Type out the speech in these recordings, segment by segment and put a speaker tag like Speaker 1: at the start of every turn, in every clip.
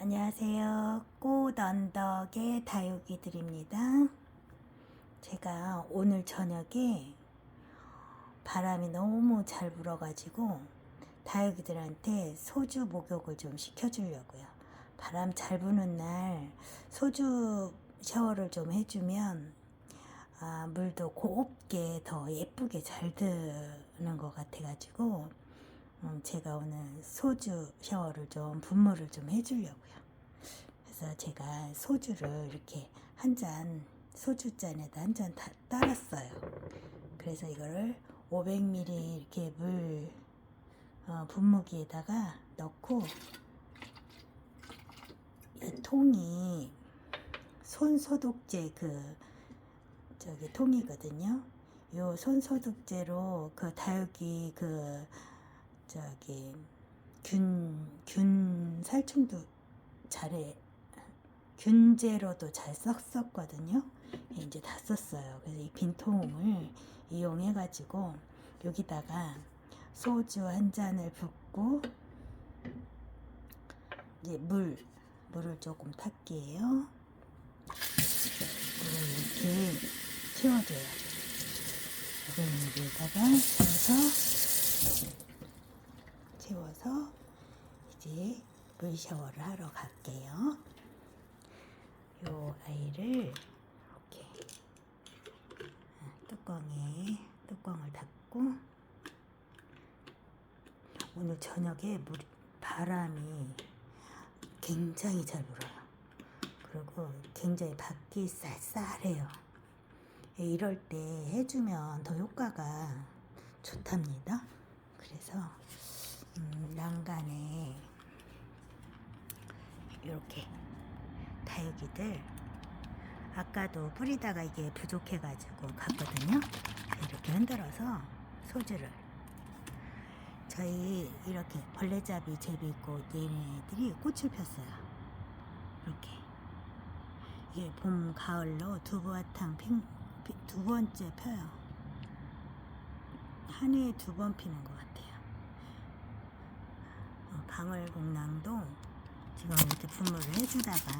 Speaker 1: 안녕하세요. 꽃 언덕의 다육이들입니다. 제가 오늘 저녁에 바람이 너무 잘 불어가지고 다육이들한테 소주 목욕을 좀 시켜주려고요. 바람 잘 부는 날 소주 샤워를 좀 해주면 아, 물도 곱게 더 예쁘게 잘 드는 것 같아가지고 음, 제가 오늘 소주 샤워를 좀 분무를 좀 해주려고요. 그래서 제가 소주를 이렇게 한 잔 소주 잔에다 한잔 따랐어요. 그래서 이거를 500ml 이렇게 물 어, 분무기에다가 넣고 이 통이 손 소독제 그 저기 통이거든요. 요 손 소독제로 그 다육이 그 저기 균, 균 살충도 잘해 균제로도 잘 썼었거든요. 이제 다 썼어요. 그래서 이 빈통을 이용해 가지고 여기다가 소주 한 잔을 붓고 이제 물 물을 조금 탈게요. 물을 이렇게 채워줘요. 여기다가 채워서 채워서 이제 물 샤워를 하러 갈게요. 요 아이를 이렇게 뚜껑에 뚜껑을 닫고 오늘 저녁에 물 바람이 굉장히 잘 불어요. 그리고 굉장히 밖이 쌀쌀해요. 이럴 때 해주면 더 효과가 좋답니다. 그래서 음, 난간에 이렇게 다육이들 아까도 뿌리다가 이게 부족해가지고 갔거든요. 이렇게 흔들어서 소주를 저희 이렇게 벌레잡이 제비꽃 얘네들이 꽃을 폈어요. 이렇게 이게 봄 가을로 두부화탕 핑, 피- 두 번째 펴요. 한 해에 두 번 피는 것 같아요. 어, 방울복랑도 지금 이렇게 분무를 해주다가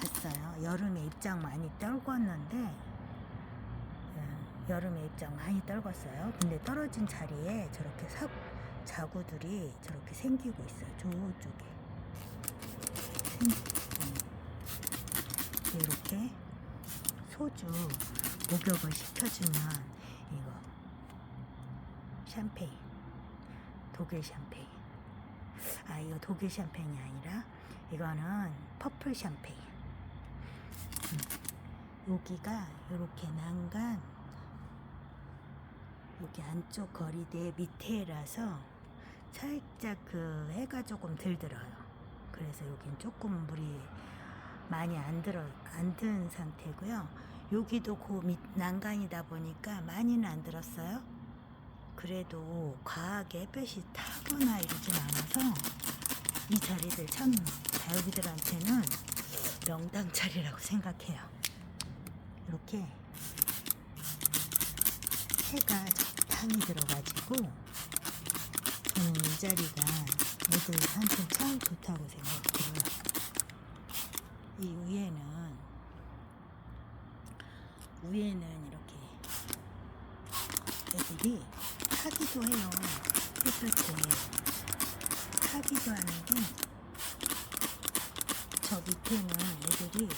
Speaker 1: 갔어요. 여름에 입장 많이 떨궜는데 예, 여름에 입장 많이 떨궜어요. 근데 떨어진 자리에 저렇게 사, 자구들이 저렇게 생기고 있어요. 저쪽에. 이렇게 소주 목욕을 시켜주면 이거 샴페인 독일 샴페인 아 이거 독일 샴페인이 아니라 이거는 퍼플 샴페인. 음. 여기가 이렇게 난간 여기 안쪽 거리대 밑에라서 살짝 그 해가 조금 덜 들어요. 그래서 여긴 조금 물이 많이 안 들어 안 든 상태고요. 여기도 그 밑 난간이다 보니까 많이는 안 들었어요 그래도 과하게 햇볕이 타거나 이러진 않아서 이 자리들 참 다육이들한테는 명당 자리라고 생각해요. 이렇게 해가 적당히 들어가지고 저는 이 자리가 애들한테 참 좋다고 생각해요. 이 위에는 위에는 이렇게 애들이 타기도 해요. 햇볕에 타기도 하는데 저 밑에는 애들이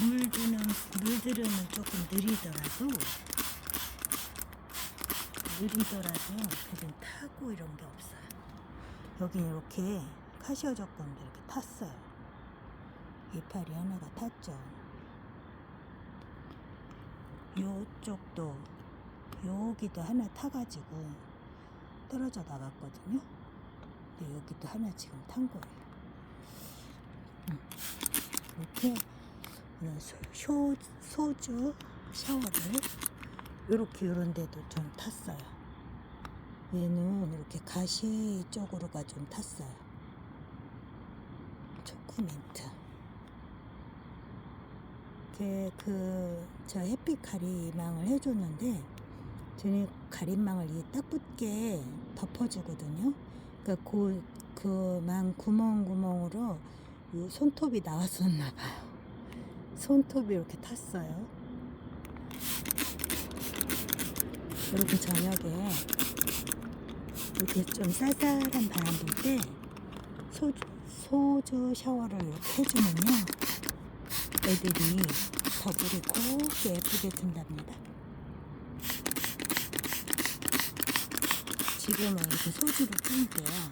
Speaker 1: 물드는 물들으면 조금 느리더라도 느리더라도 그좀 타고 이런 게 없어요. 여기 이렇게 카시오 조건도 이렇게 탔어요. 이파리 하나가 탔죠. 요쪽도 여기도 하나 타가지고 떨어져 나갔거든요. 근데 여기도 하나 지금 탄 거예요. 음. 이렇게 오늘 소, 쇼, 소주 샤워를 이렇게 이런 데도 좀 탔어요. 얘는 이렇게 가시 쪽으로가 좀 탔어요. 초코민트. 이렇게 그 저 햇빛 가리망을 해줬는데 저는 가림망을 이딱 붙게 덮어주거든요. 그러니까 그, 그만 구멍구멍으로 이 손톱이 나왔었나 봐요. 손톱이 이렇게 탔어요. 이렇게 저녁에 이렇게 좀 쌀쌀한 바람 불 때 소주, 소주 샤워를 이렇게 해주면요. 애들이 더 물이 곱게 예쁘게 든답니다. 지금은 이렇게 소주를 뿌니까요.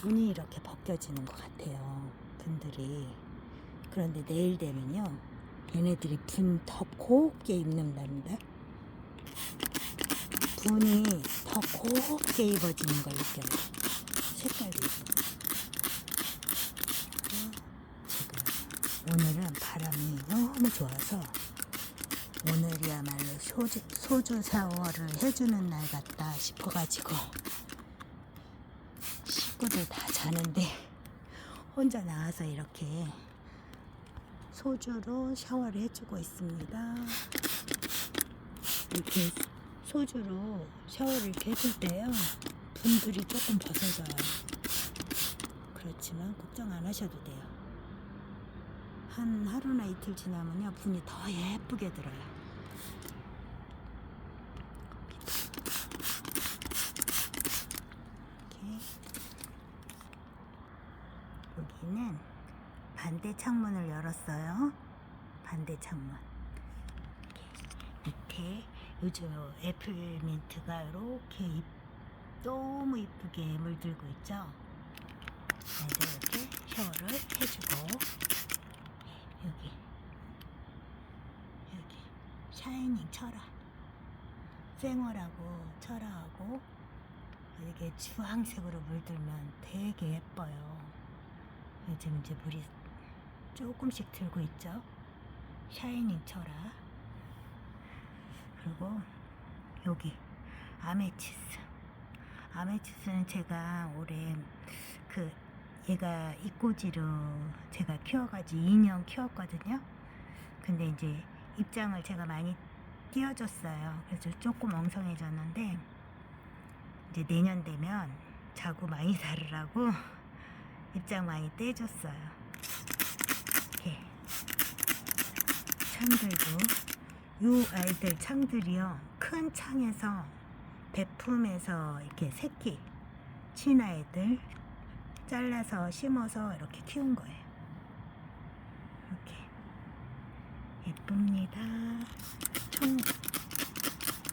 Speaker 1: 분이 이렇게 벗겨지는 것 같아요. 분들이. 그런데 내일 되면요. 얘네들이 분더 곱게 입는답니다. 분이 더 곱게 입어지는 걸 느껴요. 색깔도 있고. 지금 오늘은 바람이 너무 좋아서 오늘이야말로 소주, 소주 샤워를 해주는 날 같다 싶어가지고 식구들 다 자는데 혼자 나와서 이렇게 소주로 샤워를 해주고 있습니다. 이렇게 소주로 샤워를 이렇게 해줄 때요 분들이 조금 벗어져요. 그렇지만 걱정 안 하셔도 돼요. 한 하루나 이틀 지나면요 분이 더 예쁘게 들어요. 이렇게 여기는 반대 창문을 열었어요. 반대 창문. 밑에 요즘 애플 민트가 이렇게 잎- 너무 이쁘게 물들고 있죠. 그래서 이렇게 샤워를 해주고 예, 여기 여기 샤이닝 철화 쌩얼하고 철화하고 이렇게 주황색으로 물들면 되게 예뻐요. 요즘 이제 물이 조금씩 들고 있죠. 샤이닝 철화 그리고 여기 아메치스 아메치스는 제가 올해 그 얘가 이꼬지로 제가 키워가지고 2년 키웠거든요. 근데 이제 입장을 제가 많이 띄워줬어요. 그래서 조금 엉성해졌는데 이제 내년 되면 자구 많이 다르라고 입장 많이 떼줬어요. 이렇게 창들도 요 아이들 창들이요 큰 창에서 배품에서 이렇게 새끼 친 아이들 잘라서 심어서 이렇게 키운 거예요. 이렇게 예쁩니다. 청,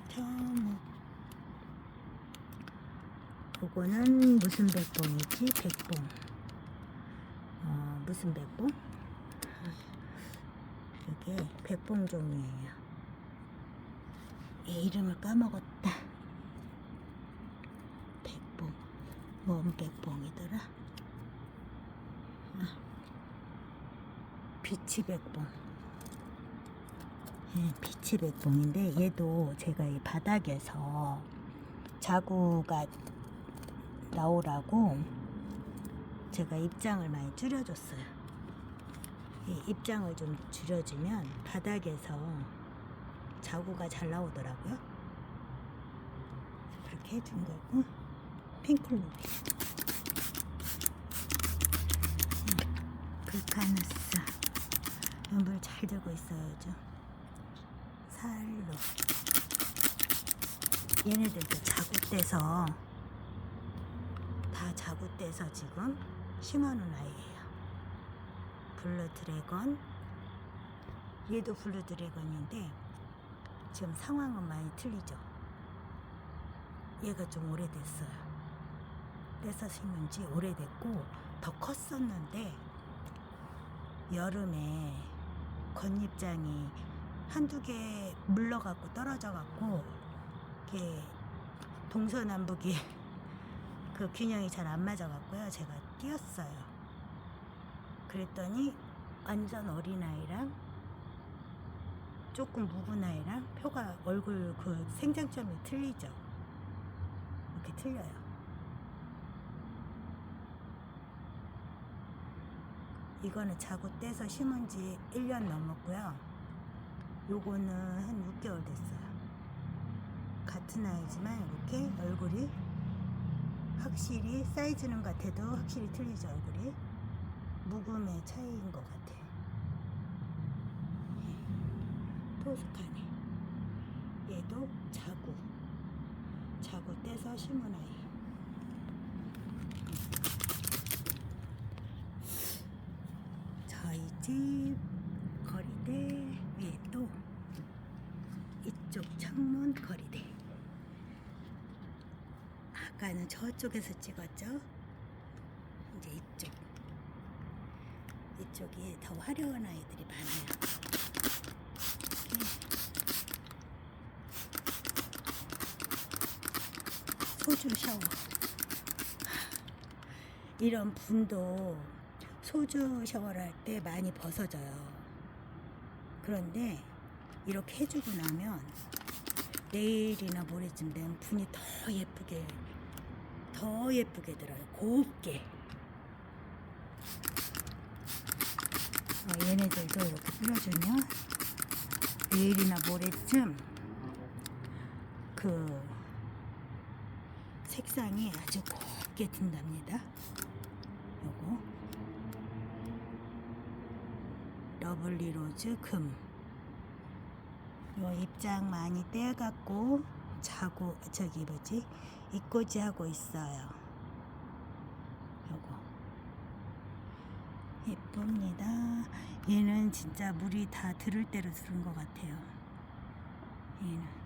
Speaker 1: 청옥. 그거는 무슨 백봉이지? 백봉. 어, 무슨 백봉? 이게 백봉 종류예요. 얘 이름을 까먹었다. 백봉. 뭔 백봉이더라? 아, 비치 백봉. 예, 비치 백봉인데 얘도 제가 이 바닥에서 자구가 나오라고 제가 입장을 많이 줄여줬어요. 이 입장을 좀 줄여주면 바닥에서 자구가 잘 나오더라고요. 그렇게 해준 거고 핑클로리 글카누스 연불 잘 들고 있어요 요즘 살로 얘네들도 자구 떼서 다 자구 떼서 지금 심어놓은 아이예요. 블루 드래건 얘도 블루 드래건인데 지금 상황은 많이 틀리죠. 얘가 좀 오래됐어요. 떼서 심은 지 오래됐고 더 컸었는데 여름에 겉잎장이 한두 개 물러갖고 떨어져갖고 이렇게 동서남북이 그 균형이 잘 안 맞아갖고요 제가 띄었어요 그랬더니 완전 어린아이랑 조금 묵은 아이랑 표가 얼굴 그 생장점이 틀리죠 이렇게 틀려요 이거는 자고 떼서 심은 지 1년 넘었고요. 요거는 한 6개월 됐어요. 같은 아이지만 이렇게 얼굴이 확실히 사이즈는 같아도 확실히 틀리죠 얼굴이. 묵음의 차이인 것 같아. 토스카네 얘도 자구. 자구 떼서 심은 아이. 저희 집 거리대 위에 또 이쪽 창문 거리대 아까는 저쪽에서 찍었죠? 이제 이쪽. 이쪽이 더 화려한 아이들이 많아요. 소주 샤워. 이런 분도 소주 샤워를 할 때 많이 벗어져요. 그런데 이렇게 해주고 나면 내일이나 모레쯤 되면 분이 더 예쁘게 더 예쁘게 들어요. 곱게. 어, 얘네들도 이렇게 뿌려주면 내일이나 모레쯤 그 색상이 아주 곱게 든답니다. 요거 러블리 로즈 금. 요 입장 많이 떼갖고 자고 저기 뭐지 입꼬지 하고 있어요. 요거 예쁩니다. 얘는 진짜 물이 다 들을 대로 들은 것 같아요. 얘는.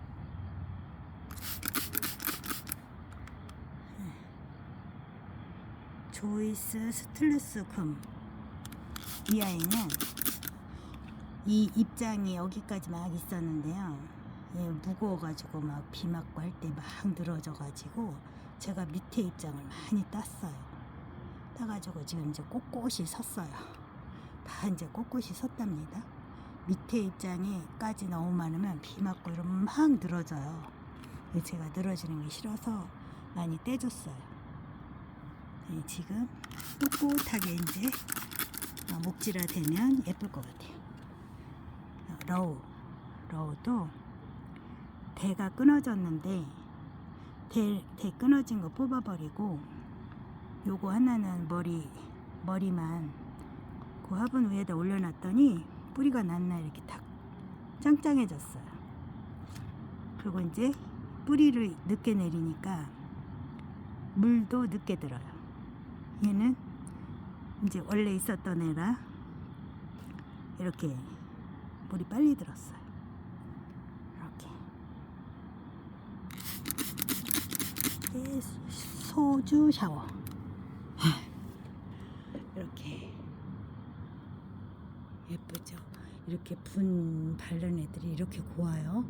Speaker 1: 조이스 스틀레스 금. 이 아이는 이 입장이 여기까지 막 있었는데요. 얘 무거워가지고 막 비 맞고 할 때 막 늘어져가지고 제가 밑에 입장을 많이 땄어요. 따가지고 지금 이제 꼿꼿이 섰어요. 다 이제 꼿꼿이 섰답니다. 밑에 입장에까지 너무 많으면 비 맞고 이러면 막 늘어져요. 제가 늘어지는 게 싫어서 많이 떼줬어요. 네, 지금 꼿꼿하게 이제 어, 목질화 되면 예쁠 것 같아요. 어, 러우, 러우도 대가 끊어졌는데 대, 대 끊어진 거 뽑아버리고 요거 하나는 머리 머리만 그 화분 위에다 올려놨더니 뿌리가 났나 이렇게 탁 짱짱해졌어요. 그리고 이제 뿌리를 늦게 내리니까 물도 늦게 들어요. 얘는 이제 원래 있었던 애라 이렇게 물이 빨리 들었어요. 이렇게. 이게 소주 샤워. 이렇게 예쁘죠? 이렇게 분 바른 애들이 이렇게 고와요.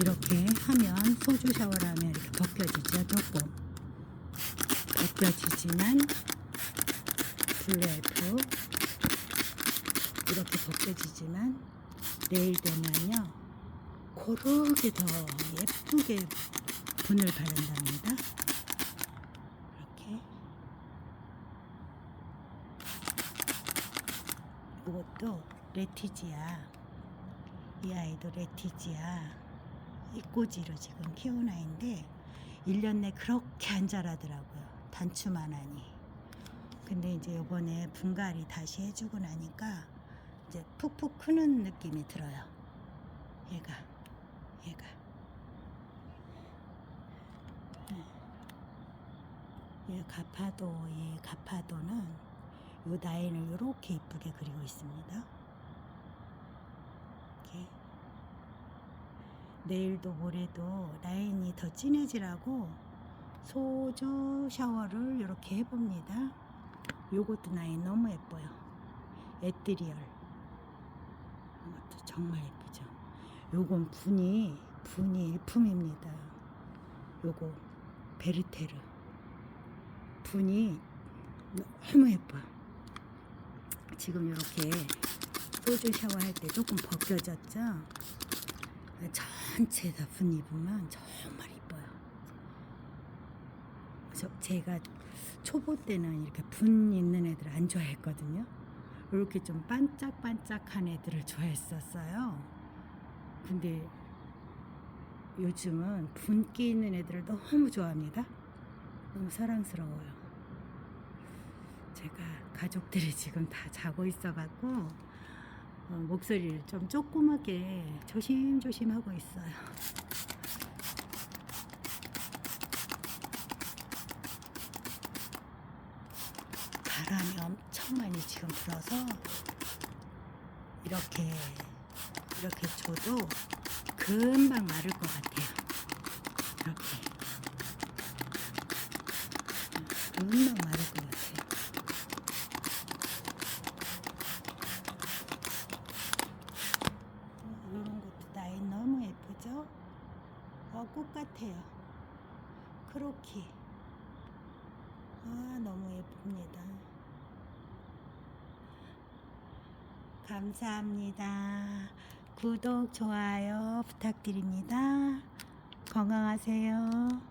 Speaker 1: 이렇게 하면 소주 샤워를 하면 이렇게 벗겨지죠, 조금. 벗겨지지만 블루엘프 이렇게 벗겨지지만 내일 되면요 고르게 더 예쁘게 분을 바른답니다 이렇게 이것도 레티지아 이 아이도 레티지아 이꼬지로 지금 키운 아이인데 1년 내 그렇게 안 자라더라고요 단추만 하니 근데 이제 요번에 분갈이 다시 해주고 나니까 이제 푹푹 크는 느낌이 들어요. 얘가, 얘가. 네. 얘 가파도, 얘 가파도는 요 라인을 이렇게 이쁘게 그리고 있습니다. 이렇게. 내일도 모레도 라인이 더 진해지라고 소주 샤워를 이렇게 해봅니다. 요것도 라인 너무 예뻐요. 에뜨리얼. 이것도 정말 예쁘죠. 요건 분이 분이 일품입니다. 요거 베르테르. 분이 너무 예뻐요. 지금 이렇게 소주 샤워할 때 조금 벗겨졌죠. 전체 다 분 입으면 정말 이뻐요. 저 제가 초보 때는 이렇게 분 있는 애들 안 좋아했거든요. 이렇게 좀 반짝반짝한 애들을 좋아했었어요. 근데 요즘은 분기 있는 애들을 너무 좋아합니다. 너무 사랑스러워요. 제가 가족들이 지금 다 자고 있어갖고 어, 목소리를 좀 조그맣게 조심조심 하고 있어요. 바람이 엄청 많이 지금 불어서 이렇게 이렇게 줘도 금방 마를 것 같아요. 이렇게 금방 마를 것 같아요. 이런 것도 라인 너무 예쁘죠? 어, 꽃 같아요. 크로키. 아, 너무 예쁩니다. 감사합니다. 구독, 좋아요 부탁드립니다. 건강하세요.